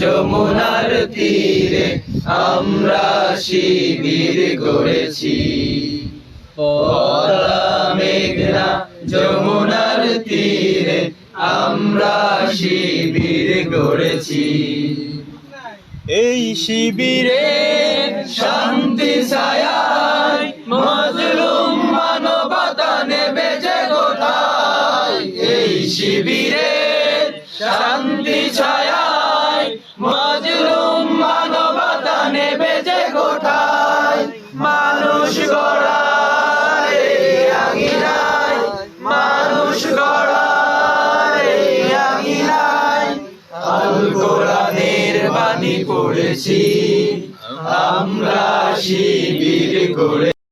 যমুনার তীরে আমরা শিবির গড়েছি। মেঘনা যমুনার তীরে আমরা শিবির গড়েছি। এই শিবিরে শান্তি ছায়ায় মজলুম মানবতা নেবে যে কোথায় এই শিবিরে শান্তি ছায়ায় পড়েছি আমরা শিবির করে